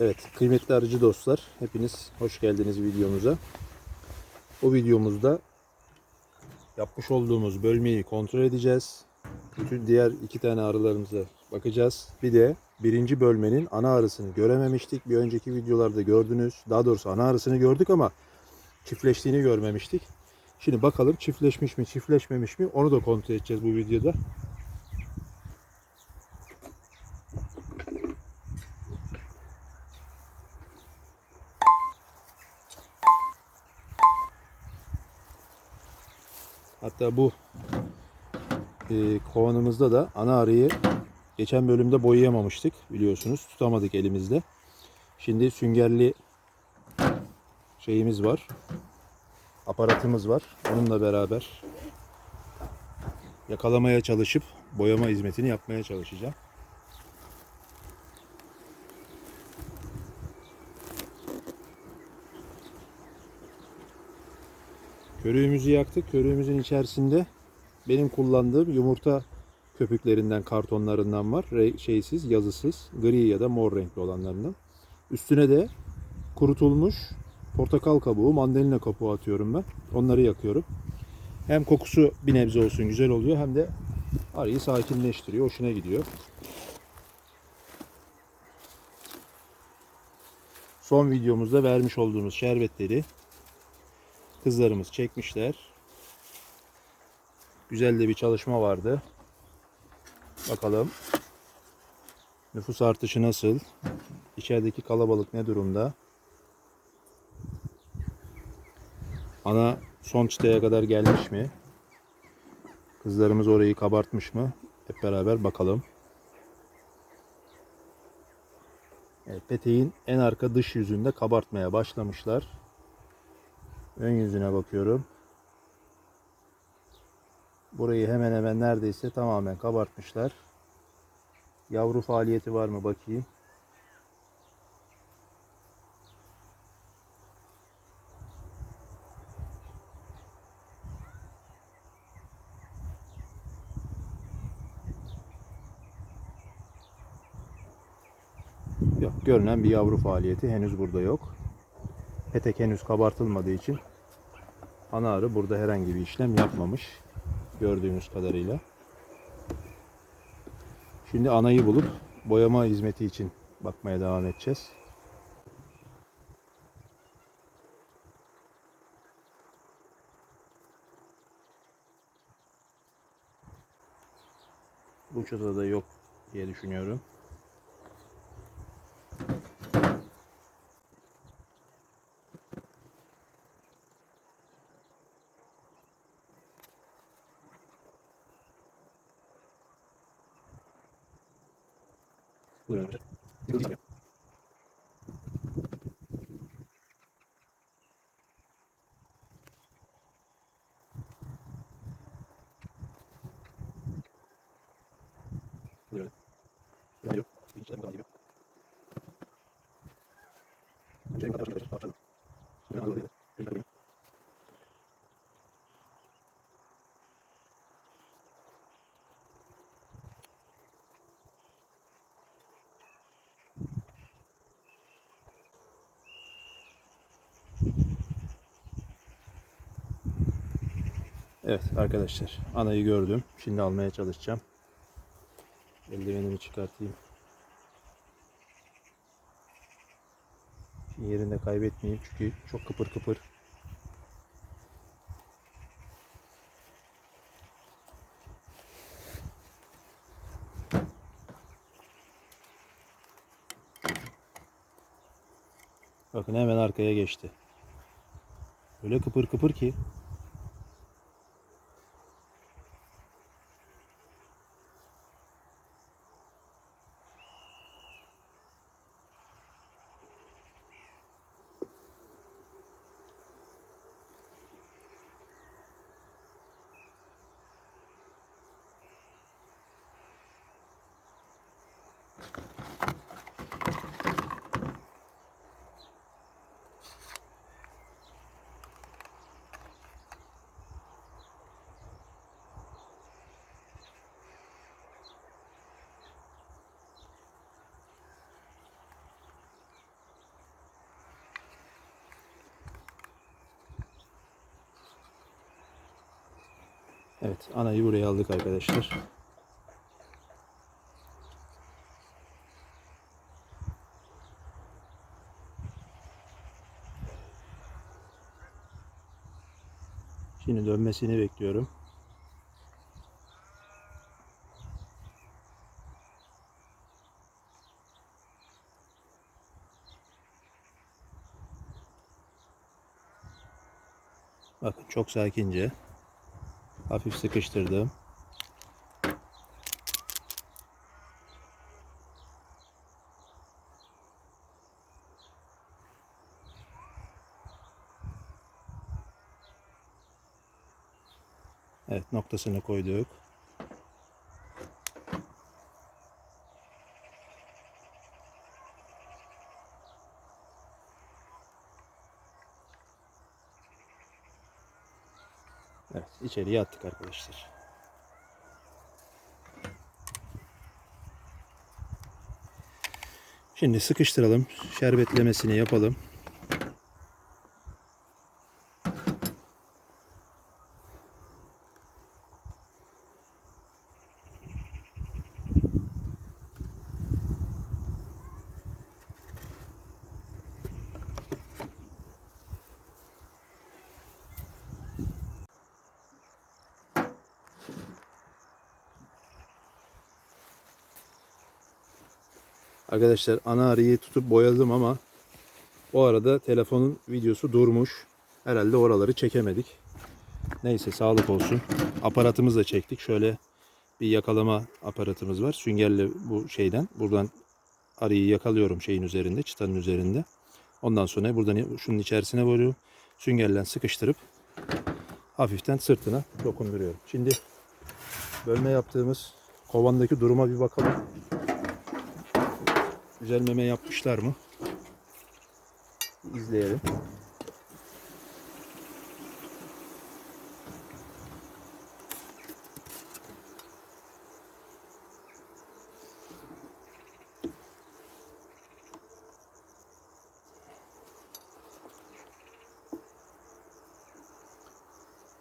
Evet kıymetli arıcı dostlar hepiniz hoş geldiniz videomuza. Bu videomuzda yapmış olduğumuz bölmeyi kontrol edeceğiz. Bütün diğer iki tane arılarımıza bakacağız. Bir de birinci bölmenin ana arısını görememiştik. Bir önceki videolarda gördünüz. Daha doğrusu ana arısını gördük ama çiftleştiğini görmemiştik. Şimdi bakalım çiftleşmiş mi çiftleşmemiş mi onu da kontrol edeceğiz bu videoda. Hatta bu e, kovanımızda da ana arıyı geçen bölümde boyayamamıştık biliyorsunuz. Tutamadık elimizde. Şimdi süngerli şeyimiz var. Aparatımız var. Onunla beraber yakalamaya çalışıp boyama hizmetini yapmaya çalışacağım. Körüğümüzü yaktık. Körüğümüzün içerisinde benim kullandığım yumurta köpüklerinden, kartonlarından var. Re- şeysiz, yazısız, gri ya da mor renkli olanlarından. Üstüne de kurutulmuş portakal kabuğu, mandalina kabuğu atıyorum ben. Onları yakıyorum. Hem kokusu bir nebze olsun güzel oluyor hem de arıyı sakinleştiriyor. Hoşuna gidiyor. Son videomuzda vermiş olduğumuz şerbetleri kızlarımız çekmişler. Güzel de bir çalışma vardı. Bakalım. Nüfus artışı nasıl? İçerideki kalabalık ne durumda? Ana son çıtaya kadar gelmiş mi? Kızlarımız orayı kabartmış mı? Hep beraber bakalım. Evet, peteğin en arka dış yüzünde kabartmaya başlamışlar. Ön yüzüne bakıyorum. Burayı hemen hemen neredeyse tamamen kabartmışlar. Yavru faaliyeti var mı bakayım. Yok, görünen bir yavru faaliyeti henüz burada yok. Petek henüz kabartılmadığı için ana arı burada herhangi bir işlem yapmamış. Gördüğünüz kadarıyla. Şimdi anayı bulup boyama hizmeti için bakmaya devam edeceğiz. Bu çatıda da yok diye düşünüyorum. Buyurun. Buyurun. Buyurun. Bir içerim kadar gibi. İçerim kadar başka bir parçalı. Buyurun, alın. Buyurun, buyurun. Evet arkadaşlar anayı gördüm. Şimdi almaya çalışacağım. Eldivenimi çıkartayım. Şimdi yerinde kaybetmeyeyim çünkü çok kıpır kıpır. Bakın hemen arkaya geçti. Öyle kıpır kıpır ki Evet anayı buraya aldık arkadaşlar. Şimdi dönmesini bekliyorum. Bakın çok sakince hafif sıkıştırdım. Evet noktasını koyduk. Evet içeriye attık arkadaşlar. Şimdi sıkıştıralım. Şerbetlemesini yapalım. Arkadaşlar ana arıyı tutup boyadım ama o arada telefonun videosu durmuş. Herhalde oraları çekemedik. Neyse sağlık olsun. Aparatımızla çektik. Şöyle bir yakalama aparatımız var. Süngerle bu şeyden buradan arıyı yakalıyorum şeyin üzerinde, çıtanın üzerinde. Ondan sonra buradan şunun içerisine vuruyorum. Süngerle sıkıştırıp hafiften sırtına dokunduruyorum. Şimdi bölme yaptığımız kovandaki duruma bir bakalım. Güzel meme yapmışlar mı? İzleyelim.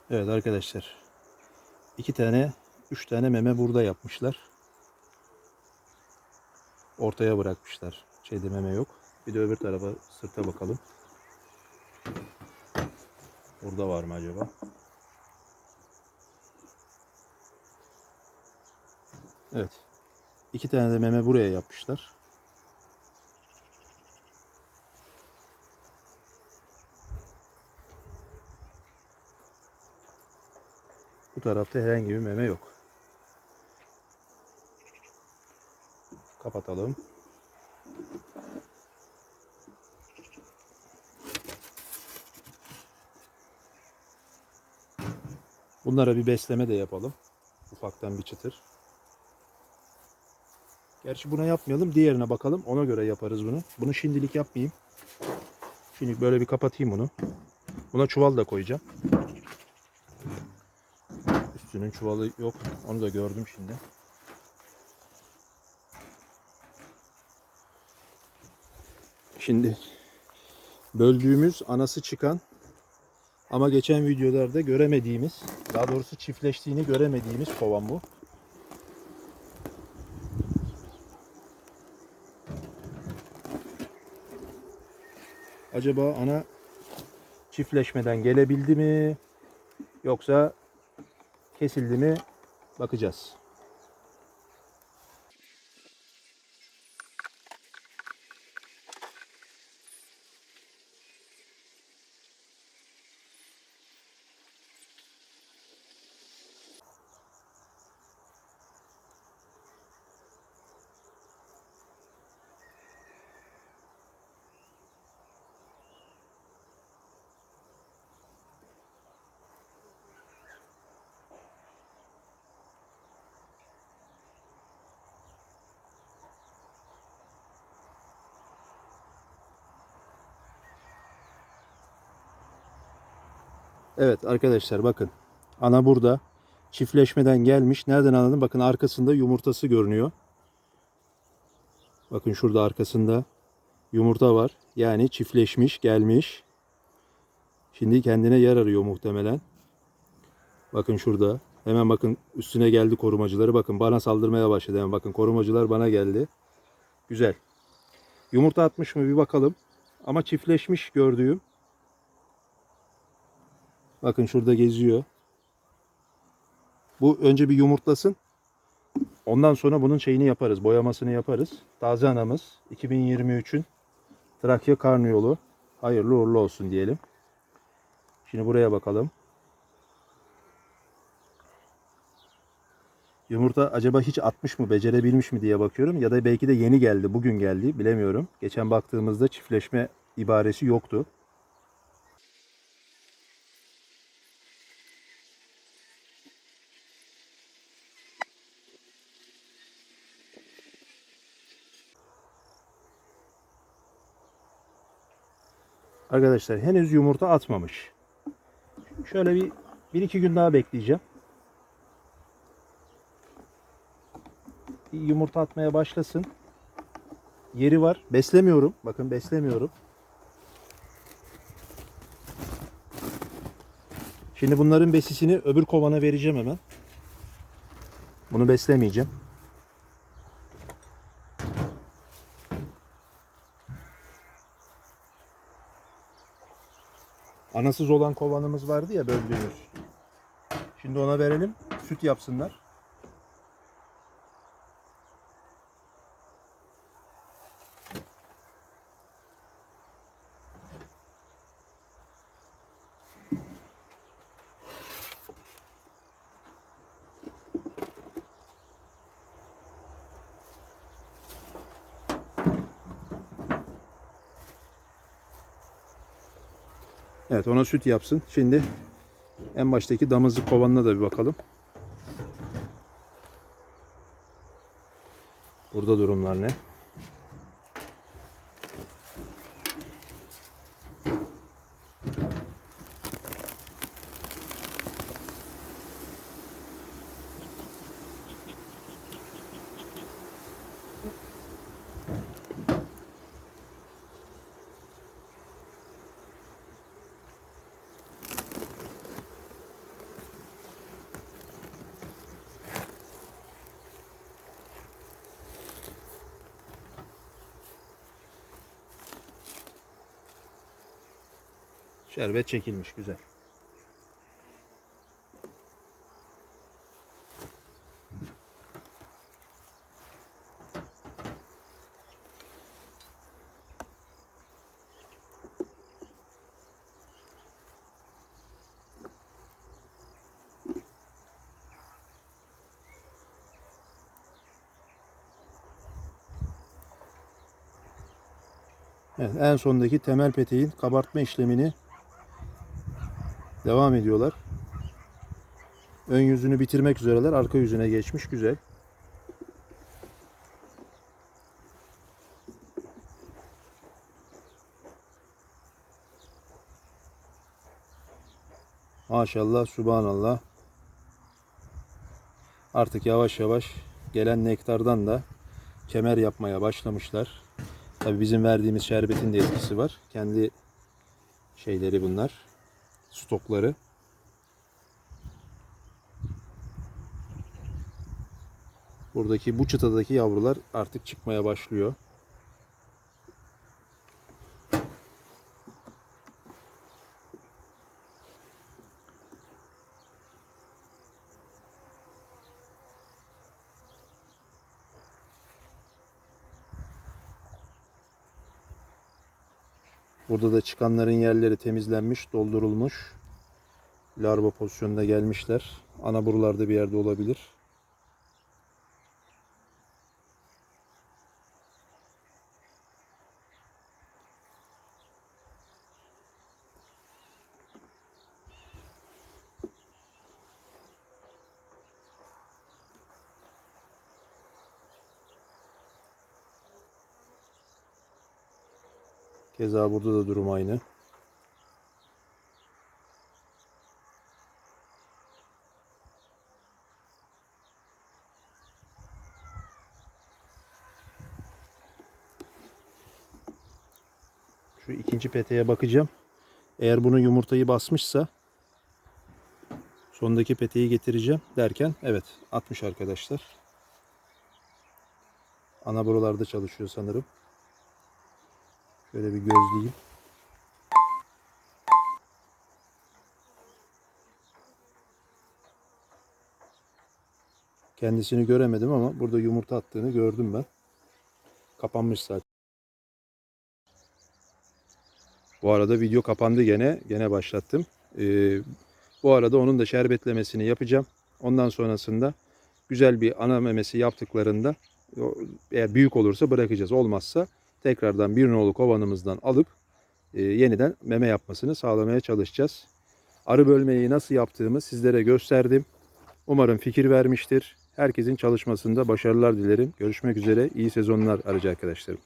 Evet arkadaşlar. iki tane, üç tane meme burada yapmışlar ortaya bırakmışlar. Şeyde meme yok. Bir de öbür tarafa sırta bakalım. Burada var mı acaba? Evet. İki tane de meme buraya yapmışlar. Bu tarafta herhangi bir meme yok. Kapatalım. Bunlara bir besleme de yapalım. Ufaktan bir çıtır. Gerçi buna yapmayalım. Diğerine bakalım. Ona göre yaparız bunu. Bunu şimdilik yapmayayım. Şimdi böyle bir kapatayım bunu. Buna çuval da koyacağım. Üstünün çuvalı yok. Onu da gördüm şimdi. Şimdi böldüğümüz anası çıkan ama geçen videolarda göremediğimiz, daha doğrusu çiftleştiğini göremediğimiz kovan bu. Acaba ana çiftleşmeden gelebildi mi? Yoksa kesildi mi? Bakacağız. Evet arkadaşlar bakın. Ana burada. Çiftleşmeden gelmiş. Nereden anladım? Bakın arkasında yumurtası görünüyor. Bakın şurada arkasında yumurta var. Yani çiftleşmiş, gelmiş. Şimdi kendine yer arıyor muhtemelen. Bakın şurada Hemen bakın üstüne geldi korumacıları. Bakın bana saldırmaya başladı. Hemen bakın korumacılar bana geldi. Güzel. Yumurta atmış mı bir bakalım. Ama çiftleşmiş gördüğüm. Bakın şurada geziyor. Bu önce bir yumurtlasın. Ondan sonra bunun şeyini yaparız. Boyamasını yaparız. Taze anamız 2023'ün Trakya Karnıyolu. Hayırlı uğurlu olsun diyelim. Şimdi buraya bakalım. Yumurta acaba hiç atmış mı, becerebilmiş mi diye bakıyorum. Ya da belki de yeni geldi, bugün geldi bilemiyorum. Geçen baktığımızda çiftleşme ibaresi yoktu. Arkadaşlar henüz yumurta atmamış. Şöyle bir, bir iki gün daha bekleyeceğim. Bir yumurta atmaya başlasın. Yeri var. Beslemiyorum. Bakın beslemiyorum. Şimdi bunların besisini öbür kovana vereceğim hemen. Bunu beslemeyeceğim. Anasız olan kovanımız vardı ya böldüğümüz. Şimdi ona verelim. Süt yapsınlar. Evet ona süt yapsın. Şimdi en baştaki damızlık kovanına da bir bakalım. Burada durumlar ne? Şerbet çekilmiş güzel. Evet, en sondaki temel peteğin kabartma işlemini devam ediyorlar. Ön yüzünü bitirmek üzereler. Arka yüzüne geçmiş. Güzel. Maşallah, subhanallah. Artık yavaş yavaş gelen nektardan da kemer yapmaya başlamışlar. Tabii bizim verdiğimiz şerbetin de etkisi var. Kendi şeyleri bunlar. Stokları. Buradaki bu çıtadaki yavrular artık çıkmaya başlıyor. Burada da çıkanların yerleri temizlenmiş, doldurulmuş. Larva pozisyonuna gelmişler. Ana buralarda bir yerde olabilir. Keza burada da durum aynı. Şu ikinci peteğe bakacağım. Eğer bunun yumurtayı basmışsa Sondaki peteği getireceğim derken evet atmış arkadaşlar. Ana buralarda çalışıyor sanırım. Şöyle bir gözleyeyim. Kendisini göremedim ama burada yumurta attığını gördüm ben. Kapanmış zaten. Bu arada video kapandı gene. Gene başlattım. Ee, bu arada onun da şerbetlemesini yapacağım. Ondan sonrasında güzel bir ana memesi yaptıklarında eğer büyük olursa bırakacağız. Olmazsa tekrardan bir nolu kovanımızdan alıp e, yeniden meme yapmasını sağlamaya çalışacağız. Arı bölmeyi nasıl yaptığımı sizlere gösterdim. Umarım fikir vermiştir. Herkesin çalışmasında başarılar dilerim. Görüşmek üzere. İyi sezonlar arıcı arkadaşlarım.